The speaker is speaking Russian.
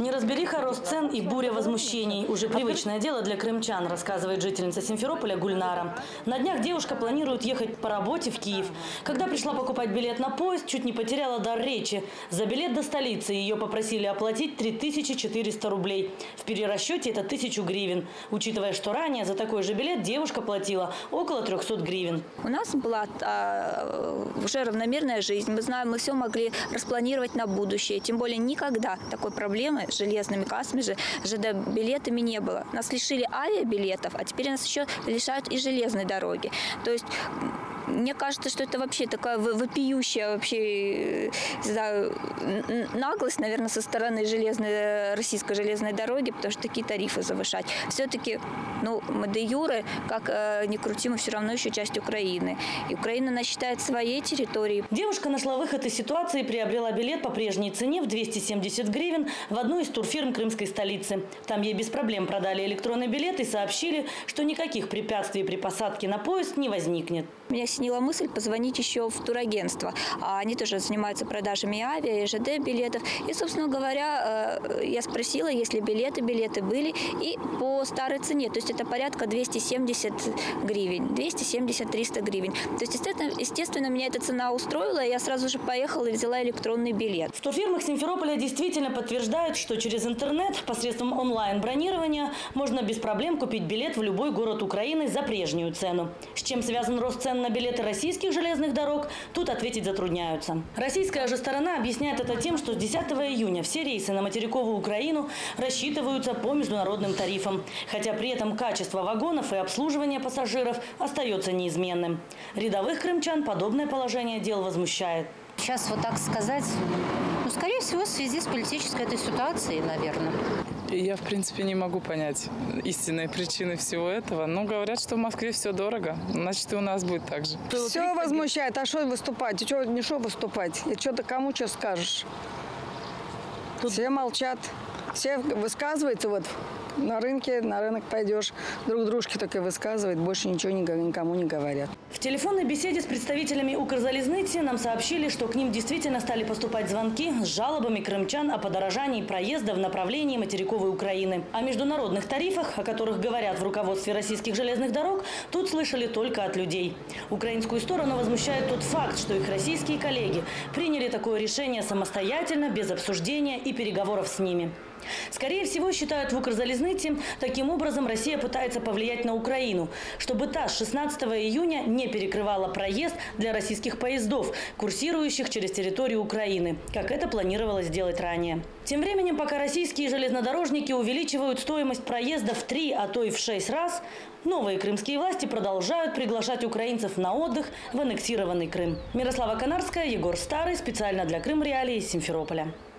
Неразбериха, рост цен и буря возмущений. Уже привычное дело для крымчан, рассказывает жительница Симферополя Гульнара. На днях девушка планирует ехать по работе в Киев. Когда пришла покупать билет на поезд, чуть не потеряла дар речи. За билет до столицы ее попросили оплатить 3400 рублей. В перерасчете это 1000 гривен. Учитывая, что ранее за такой же билет девушка платила около 300 гривен. У нас была а, уже равномерная жизнь. Мы знаем, мы все могли распланировать на будущее. Тем более никогда такой проблемы железными кассами, же, ЖД-билетами не было. Нас лишили авиабилетов, а теперь нас еще лишают и железной дороги. То есть мне кажется, что это вообще такая вопиющая вообще э, знаю, наглость, наверное, со стороны железной, российской железной дороги, потому что такие тарифы завышать. Все-таки, ну, мы де юре, как э, ни крути, мы все равно еще часть Украины. И Украина нас считает своей территорией. Девушка нашла выход из ситуации и приобрела билет по прежней цене в 270 гривен в одну из турфирм крымской столицы. Там ей без проблем продали электронный билет и сообщили, что никаких препятствий при посадке на поезд не возникнет. Меня снила мысль позвонить еще в турагентство. А Они тоже занимаются продажами авиа, и ЖД билетов. И, собственно говоря, э, я спросила, если билеты, билеты были, и по старой цене. То есть это порядка 270 гривен, 270-300 гривен. То есть, естественно, естественно, меня эта цена устроила, и я сразу же поехала и взяла электронный билет. В турфирмах Симферополя действительно подтверждают, что через интернет посредством онлайн-бронирования можно без проблем купить билет в любой город Украины за прежнюю цену. С чем связан рост цен на билеты российских железных дорог, тут ответить затрудняются. Российская же сторона объясняет это тем, что с 10 июня все рейсы на материковую Украину рассчитываются по международным тарифам, хотя при этом качество вагонов и обслуживание пассажиров остается неизменным. Рядовых крымчан подобное положение дел возмущает. Сейчас вот так сказать, ну, скорее всего, в связи с политической этой ситуацией, наверное. И я, в принципе, не могу понять истинной причины всего этого. Но говорят, что в Москве все дорого. Значит, и у нас будет так же. Все возмущает. А что выступать? Что, не что выступать? И что ты кому что скажешь? Все молчат. Все высказываются вот на рынке, на рынок пойдешь, друг дружке только и высказывают, больше ничего никому не говорят. В телефонной беседе с представителями Укрзалезницы нам сообщили, что к ним действительно стали поступать звонки с жалобами крымчан о подорожании проезда в направлении материковой Украины. О международных тарифах, о которых говорят в руководстве российских железных дорог, тут слышали только от людей. Украинскую сторону возмущает тот факт, что их российские коллеги приняли такое решение самостоятельно, без обсуждения и переговоров с ними. Скорее всего, считают в Укрзалезнице, таким образом Россия пытается повлиять на Украину, чтобы та с 16 июня не перекрывала проезд для российских поездов, курсирующих через территорию Украины, как это планировалось сделать ранее. Тем временем, пока российские железнодорожники увеличивают стоимость проезда в три, а то и в шесть раз, новые крымские власти продолжают приглашать украинцев на отдых в аннексированный Крым. Мирослава Канарская, Егор Старый, специально для Крым Реалии из Симферополя.